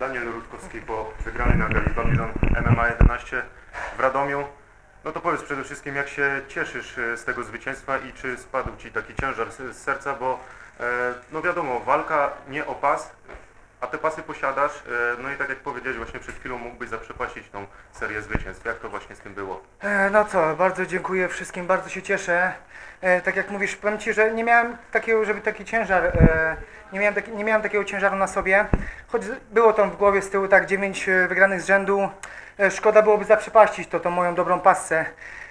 Daniel Rutkowski po wygranej na gali Babylon MMA 11 w Radomiu. No to powiedz przede wszystkim, jak się cieszysz e, z tego zwycięstwa i czy spadł Ci taki ciężar z, serca, bo e, no wiadomo, walka nie o pas, a te pasy posiadasz, e, no i tak jak powiedziałeś właśnie przed chwilą, mógłbyś zaprzepaścić tą serię zwycięstw. Jak to właśnie z tym było? E, No co, bardzo dziękuję wszystkim, bardzo się cieszę. E, tak jak mówisz, powiem Ci, że nie miałem takiego, żeby taki ciężar, nie, miałem taki, nie miałem takiego ciężaru na sobie, choć było tam w głowie z tyłu tak 9 wygranych z rzędu, szkoda byłoby zaprzepaścić to, tą moją dobrą passę.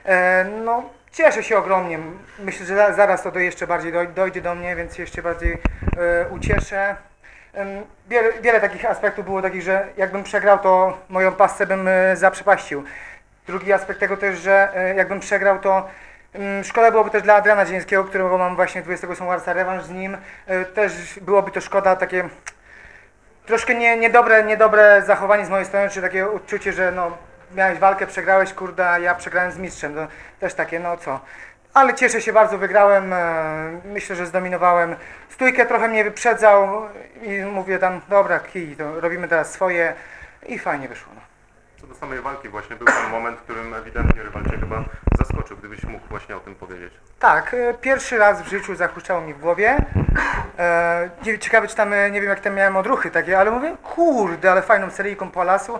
E, no, cieszę się ogromnie, myślę, że za- zaraz to jeszcze bardziej doj- dojdzie do mnie, więc jeszcze bardziej ucieszę. Wiele, wiele takich aspektów było takich, że jakbym przegrał, to moją pasę bym e, zaprzepaścił. Drugi aspekt tego też, że e, jakbym przegrał, to szkoda byłoby też dla Adriana Dzieńskiego, którego mam właśnie 28 marca rewanż z nim. E, Też byłoby to szkoda, takie troszkę nie, niedobre, niedobre zachowanie z mojej strony, czy takie uczucie, że no miałeś walkę, przegrałeś, kurde, a ja przegrałem z mistrzem. Też takie, no co. Ale cieszę się bardzo, wygrałem. e, Myślę, że zdominowałem. Stójkę trochę mnie wyprzedzał i mówię tam, dobra, kij, to robimy teraz swoje i fajnie wyszło. No. Co do samej walki właśnie, był ten moment, w którym ewidentnie rywal Cię chyba zaskoczył, gdybyś mógł właśnie o tym powiedzieć. Tak, e, pierwszy raz w życiu zahuczało mi w głowie. E, ciekawe, czy tam, e, nie wiem jak tam miałem odruchy takie, ale mówię, kurde, ale fajną seryjką po lasu.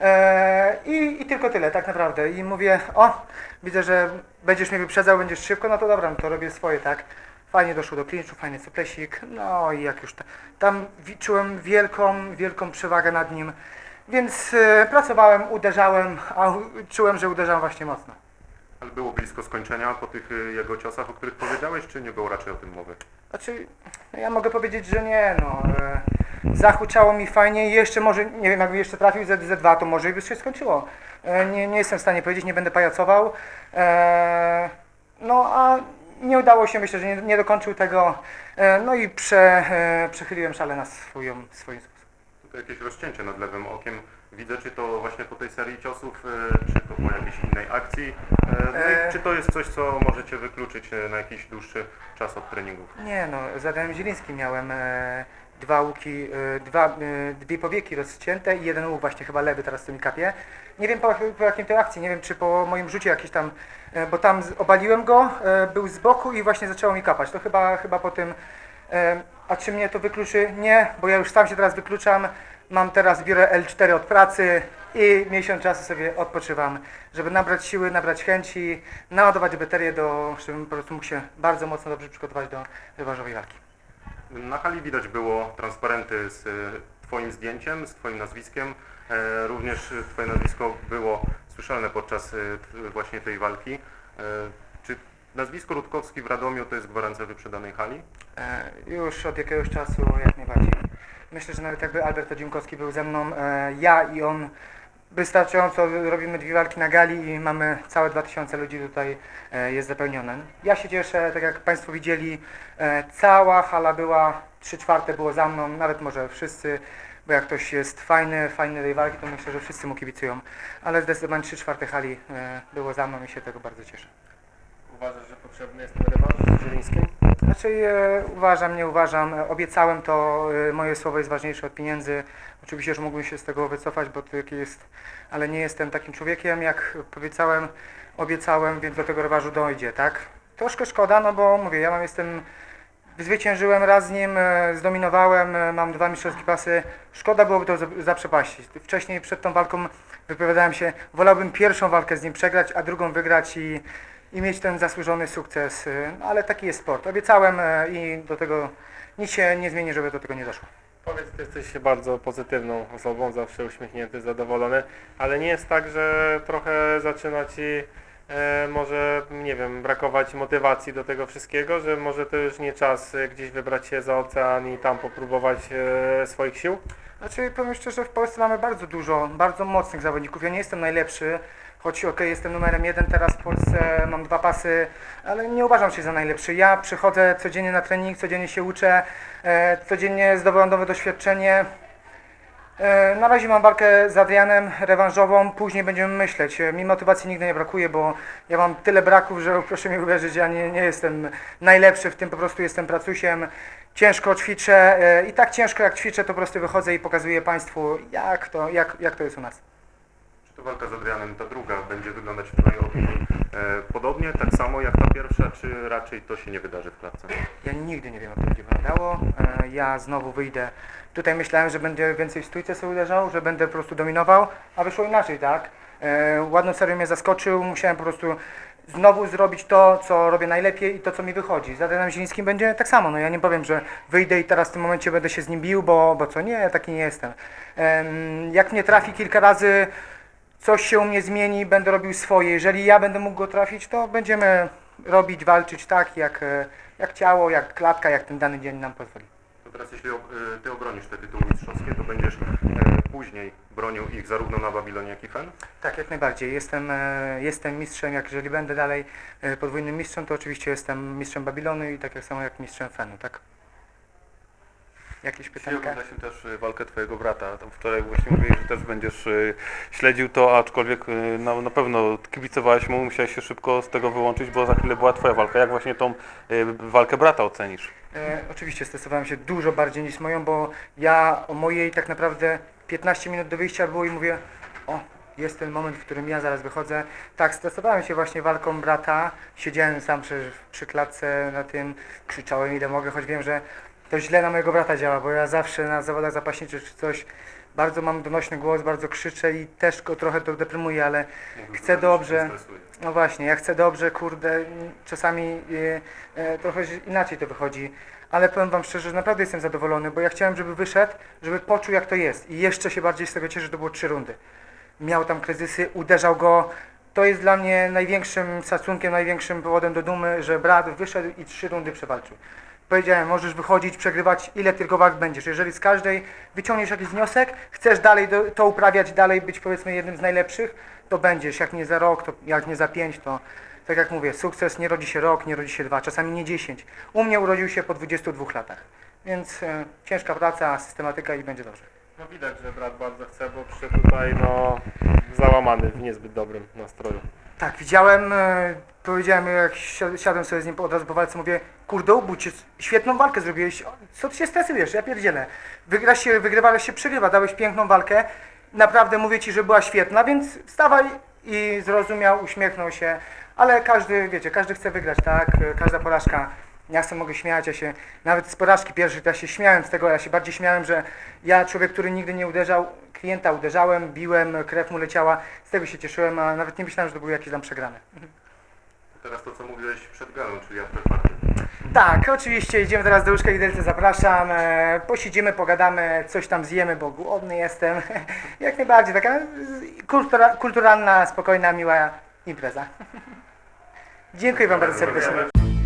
E, i, I tylko tyle, tak naprawdę. I mówię, o, widzę, że będziesz mnie wyprzedzał, będziesz szybko, no to dobra, no to robię swoje, tak. Fajnie doszło do klinczu, fajny suplesik, no i jak już ta, tam czułem wielką, wielką przewagę nad nim, więc e, pracowałem, uderzałem, a u- czułem, że uderzam właśnie mocno. Ale było blisko skończenia po tych y, jego ciosach, o których powiedziałeś, czy nie było raczej o tym mowy? Znaczy, ja mogę powiedzieć, że nie, no. E, zahuczało mi fajnie i jeszcze może, nie wiem, jakby jeszcze trafił Z, Z2, to może by się skończyło. E, nie, nie jestem w stanie powiedzieć, nie będę pajacował. E, no, a nie udało się, myślę, że nie, nie dokończył tego. E, no i prze, przechyliłem szale na swoją, swoim sposób. Tutaj jakieś rozcięcie nad lewym okiem. Widzę, czy to właśnie po tej serii ciosów, y, czy to po jakiejś innej akcji. E, No E. i czy to jest coś, co możecie wykluczyć e, na jakiś dłuższy czas od treningów? Nie no, z Adamem Zielińskim miałem e, dwa łuki, e, dwa, e, dwie powieki rozcięte i jeden łuk właśnie chyba lewy teraz co mi kapie. Nie wiem po, po jakim tej akcji, nie wiem czy po moim rzucie jakiś tam, e, bo tam z- obaliłem go, e, był z boku i właśnie zaczęło mi kapać. To chyba, chyba po tym, e, a czy mnie to wykluczy? Nie, bo ja już sam się teraz wykluczam. Mam teraz, biorę L4 od pracy i miesiąc czasu sobie odpoczywam, żeby nabrać siły, nabrać chęci, naładować baterię, do, żebym po prostu mógł się bardzo mocno dobrze przygotować do rewanżowej walki. Na hali widać było transparenty z e, Twoim zdjęciem, z Twoim nazwiskiem. E, Również Twoje nazwisko było słyszalne podczas e, właśnie tej walki. Czy nazwisko Rutkowski w Radomiu to jest gwarancja wyprzedanej hali? Już od jakiegoś czasu jak najbardziej. Myślę, że nawet jakby Albert Odziemkowski był ze mną, e, ja i on wystarczająco robimy dwie walki na gali i mamy całe 2000 ludzi tutaj e, jest zapełnione. Ja się cieszę, tak jak Państwo widzieli, e, cała hala była, trzy czwarte było za mną, nawet może wszyscy, bo jak ktoś jest fajny, fajny tej walki, to myślę, że wszyscy mu kibicują, ale zdecydowanie trzy czwarte hali e, było za mną i się tego bardzo cieszę. Uważasz, że potrzebny jest ten rewanż z Zielińskim? Znaczy e, uważam, nie uważam. E, Obiecałem to, e, moje słowo jest ważniejsze od pieniędzy. Oczywiście, że mógłbym się z tego wycofać, bo to taki jest, ale nie jestem takim człowiekiem, jak obiecałem, obiecałem, więc do tego rewanżu dojdzie, tak? Troszkę szkoda, no bo mówię, ja mam, jestem, zwyciężyłem raz z nim, e, zdominowałem, e, mam dwa mistrzowskie pasy. Szkoda byłoby to za- zaprzepaścić. Wcześniej przed tą walką wypowiadałem się, wolałbym pierwszą walkę z nim przegrać, a drugą wygrać i, i mieć ten zasłużony sukces, y, no, ale taki jest sport. Obiecałem y, i do tego nic się nie zmieni, żeby do tego nie doszło. Powiedz, ty jesteś bardzo pozytywną osobą, zawsze uśmiechnięty, zadowolony, ale nie jest tak, że trochę zaczyna ci może, nie wiem, brakować motywacji do tego wszystkiego, że może to już nie czas e, gdzieś wybrać się za ocean i tam popróbować e, swoich sił? Znaczy powiem szczerze, w Polsce mamy bardzo dużo, bardzo mocnych zawodników. Ja nie jestem najlepszy, choć okej, jestem numerem jeden teraz w Polsce, mam dwa pasy, ale nie uważam się za najlepszy. Ja przychodzę codziennie na trening, codziennie się uczę, e, codziennie zdobywam nowe doświadczenie. E, Na razie mam walkę z Adrianem rewanżową, później będziemy myśleć. E, Mi motywacji nigdy nie brakuje, bo ja mam tyle braków, że proszę mi uwierzyć, ja nie, nie jestem najlepszy w tym, po prostu jestem pracusiem. ciężko ćwiczę e, i tak ciężko jak ćwiczę, to po prostu wychodzę i pokazuję Państwu, jak to, jak, jak to jest u nas. To walka z Adrianem, ta druga, będzie wyglądać w Twojej opinii e, podobnie, tak samo jak ta pierwsza, czy raczej to się nie wydarzy w klatce? Ja nigdy nie wiem, jak to będzie wyglądało. E, Ja znowu wyjdę. Tutaj myślałem, że będę więcej w stójce sobie uderzał, że będę po prostu dominował, a wyszło inaczej, tak? E, Ładną mnie zaskoczył, musiałem po prostu znowu zrobić to, co robię najlepiej i to, co mi wychodzi. Z Adrianem Zielińskim będzie tak samo, no ja nie powiem, że wyjdę i teraz w tym momencie będę się z nim bił, bo, bo co, nie, ja taki nie jestem. Em, Jak mnie trafi kilka razy, coś się u mnie zmieni, będę robił swoje. Jeżeli ja będę mógł go trafić, to będziemy robić, walczyć tak, jak, e, jak ciało, jak klatka, jak ten dany dzień nam pozwoli. To teraz jeśli e, Ty obronisz te tytuły mistrzowskie, to będziesz e, później bronił ich zarówno na Babilonie, jak i FEN? Tak, jak najbardziej. Jestem, jestem mistrzem, jak jeżeli będę dalej podwójnym mistrzem, to oczywiście jestem mistrzem Babilonu i tak jak samo jak mistrzem Fenu, tak? Jakieś pytanka? oglądaliśmy też y, walkę twojego brata. Tam wczoraj właśnie mówiłeś, że też będziesz y, śledził to, aczkolwiek y, na, na pewno kibicowałeś mu, musiałeś się szybko z tego wyłączyć, bo za chwilę była twoja walka. Jak właśnie tą walkę brata ocenisz? E, oczywiście stresowałem się dużo bardziej niż moją, bo ja o mojej tak naprawdę 15 minut do wyjścia było i mówię, o, jest ten moment, w którym ja zaraz wychodzę. Tak, stresowałem się właśnie walką brata, siedziałem sam przy, przy klatce na tym, krzyczałem ile mogę, choć wiem, że to źle na mojego brata działa, bo ja zawsze na zawodach zapaśniczych czy coś bardzo mam donośny głos, bardzo krzyczę i też go trochę to deprymuje, ale Chcę dobrze. no właśnie, ja chcę dobrze, kurde, czasami e, e, trochę inaczej to wychodzi, ale powiem Wam szczerze, że naprawdę jestem zadowolony, bo ja chciałem, żeby wyszedł, żeby poczuł jak to jest i jeszcze się bardziej z tego cieszę, że to było trzy rundy. Miał tam kryzysy, uderzał go, to jest dla mnie największym szacunkiem, największym powodem do dumy, że brat wyszedł i trzy rundy przewalczył. Powiedziałem, możesz wychodzić, przegrywać ile tylko walk będziesz. Jeżeli z każdej wyciągniesz jakiś wniosek, chcesz dalej do, to uprawiać, dalej być powiedzmy jednym z najlepszych, to będziesz. Jak nie za rok, to jak nie za pięć, to tak jak mówię, sukces nie rodzi się rok, nie rodzi się dwa, czasami nie dziesięć. U mnie urodził się po 22 latach. Więc e, ciężka praca, systematyka i będzie dobrze. No widać, że brat bardzo chce, bo przyszedł tutaj no załamany, w niezbyt dobrym nastroju. Tak, widziałem, e, powiedziałem jak si- siadłem sobie z nim od razu po walce, mówię, kurde ubudź się, świetną walkę zrobiłeś, co ty się stresujesz, ja pierdzielę. Wygrasz się, wygrywałeś się, przegrywa, dałeś piękną walkę, naprawdę mówię Ci, że była świetna, więc wstawaj i zrozumiał, uśmiechnął się, ale każdy, wiecie, każdy chce wygrać, tak, każda porażka, ja sobie mogę śmiać, ja się, nawet z porażki pierwszej, to ja się śmiałem z tego, ja się bardziej śmiałem, że ja, człowiek, który nigdy nie uderzał, klienta uderzałem, biłem, krew mu leciała, z tego się cieszyłem, a nawet nie myślałem, że to były jakieś tam przegrane. Teraz to, co mówiłeś przed galą, czyli afterparty. Tak, oczywiście idziemy teraz do łóżka Widelcy, zapraszam, e, posiedzimy, pogadamy, coś tam zjemy, bo głodny jestem. Jak najbardziej, taka kultura, kulturalna, spokojna, miła impreza. Dziękuję Wam bardzo serdecznie.